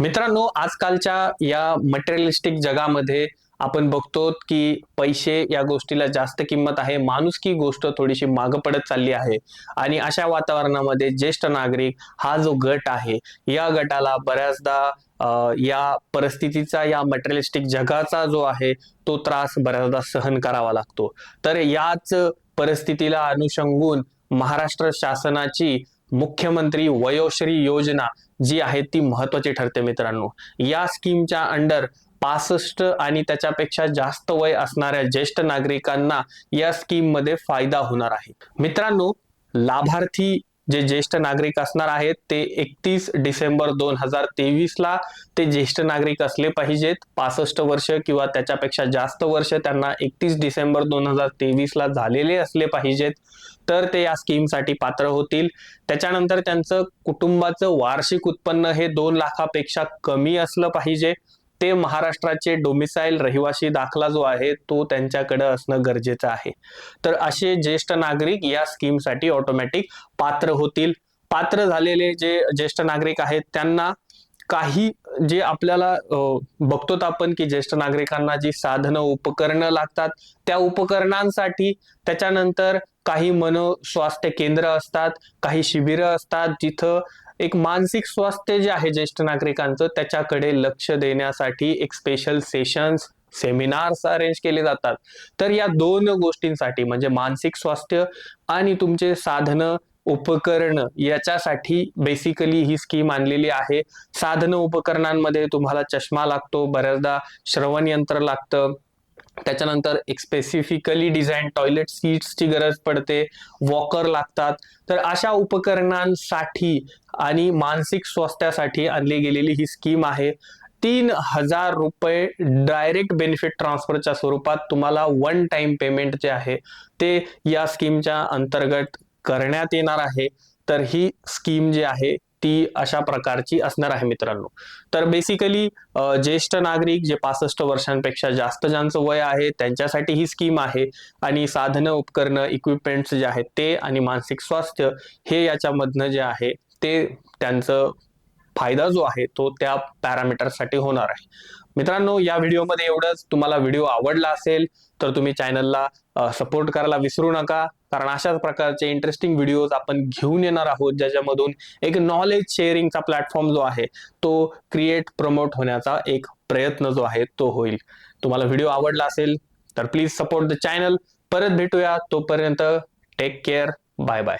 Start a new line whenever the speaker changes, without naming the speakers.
मित्रांनो आजकालच्या या मटेरियलिस्टिक जगामध्ये आपण बघतो की पैसे या गोष्टीला जास्त किंमत आहे माणूस की गोष्ट थोडीशी मागं पडत चालली आहे आणि अशा वातावरणामध्ये ज्येष्ठ नागरिक हा जो गट आहे या गटाला बऱ्याचदा या परिस्थितीचा या मटेरियलिस्टिक जगाचा जो आहे तो त्रास बऱ्याचदा सहन करावा लागतो. तर याच परिस्थितीला अनुषंगून महाराष्ट्र शासनाची मुख्यमंत्री वयोश्री योजना जी आहे ती महत्वाची ठरते मित्रांनो. या स्कीमच्या अंडर पासष्ट आणि त्याच्यापेक्षा जास्त वय असणाऱ्या ज्येष्ठ नागरिकांना या स्कीममध्ये फायदा होणार आहे. मित्रांनो लाभार्थी जे ज्येष्ठ नागरिक असणार आहेत ते एकतीस डिसेंबर दोन हजार तेवीस ला ते ज्येष्ठ नागरिक असले पाहिजेत. पासष्ट वर्ष किंवा त्याच्यापेक्षा जास्त वर्ष त्यांना एकतीस डिसेंबर दोन हजार तेवीस ला झालेले असले पाहिजेत. तर ते या स्कीमसाठी पात्र होतील. त्याच्यानंतर त्यांचं कुटुंबाचं वार्षिक उत्पन्न हे दोन लाखापेक्षा कमी असलं पाहिजे. ते महाराष्ट्राचे डोमिसाईल रहिवासी दाखला जो आहे तो त्यांच्याकडे असणं गरजेचं आहे. तर असे ज्येष्ठ नागरिक या स्कीमसाठी ऑटोमॅटिक पात्र होतील. पात्र झालेले जे ज्येष्ठ नागरिक आहेत त्यांना काही जे आपल्याला बघतोत बघतो आपण की ज्येष्ठ नागरिकांना जी साधनं उपकरणं लागतात त्या उपकरणांसाठी त्याच्यानंतर काही मनोस्वास्थ्य केंद्र असतात काही शिबिरं असतात जिथं एक मानसिक स्वास्थ्य जे आहे ज्येष्ठ नागरिकांचं त्याच्याकडे लक्ष देण्यासाठी एक स्पेशल सेशन्स सेमिनार्स अरेंज केले जातात. तर या दोन गोष्टींसाठी म्हणजे मानसिक स्वास्थ्य आणि तुमचे साधनं उपकरणं याच्यासाठी बेसिकली ही स्कीम आणलेली आहे. साधनं उपकरणांमध्ये तुम्हाला चष्मा लागतो बऱ्याचदा श्रवण यंत्र लागतं. त्याच्यानंतर एक स्पेसिफिकली डिझाईन टॉयलेट सीट्सची गरज पडते वॉकर लागतात. तर अशा उपकरणांसाठी आणि मानसिक स्वास्थ्यासाठी आणली गेलेली ही स्कीम आहे. तीन हजार रुपये डायरेक्ट बेनिफिट ट्रान्सफरच्या स्वरूपात तुम्हाला वन टाइम पेमेंट जे आहे ते या स्कीमच्या अंतर्गत करण्यात येणार आहे. तर ही स्कीम जी आहे ती अशा प्रकारची असणार आहे मित्रांनो. तर बेसिकली ज्येष्ठ नागरिक जे पासष्ट वर्षांपेक्षा जास्त ज्यांचं वय आहे त्यांच्यासाठी ही स्कीम आहे आणि साधनं उपकरणं इक्विपमेंट्स जे आहेत ते आणि मानसिक स्वास्थ्य हे याच्यामधनं जे आहे ते त्यांचं फायदा जो आहे तो त्या पॅरामीटरसाठी होणार आहे. मित्रांनो या व्हिडिओमध्ये एवढंच. तुम्हाला व्हिडिओ आवडला असेल तर तुम्ही चॅनलला सपोर्ट करायला विसरू नका. कारण अशाच प्रकारचे इंटरेस्टिंग व्हिडिओज आपण घेऊन येणार आहोत ज्याच्यामधून एक नॉलेज शेअरिंगचा प्लॅटफॉर्म जो आहे तो क्रिएट प्रमोट होण्याचा एक प्रयत्न जो आहे तो होईल. तुम्हाला व्हिडिओ आवडला असेल तर प्लीज सपोर्ट द चॅनल परत भेटूया. तोपर्यंत टेक केअर बाय बाय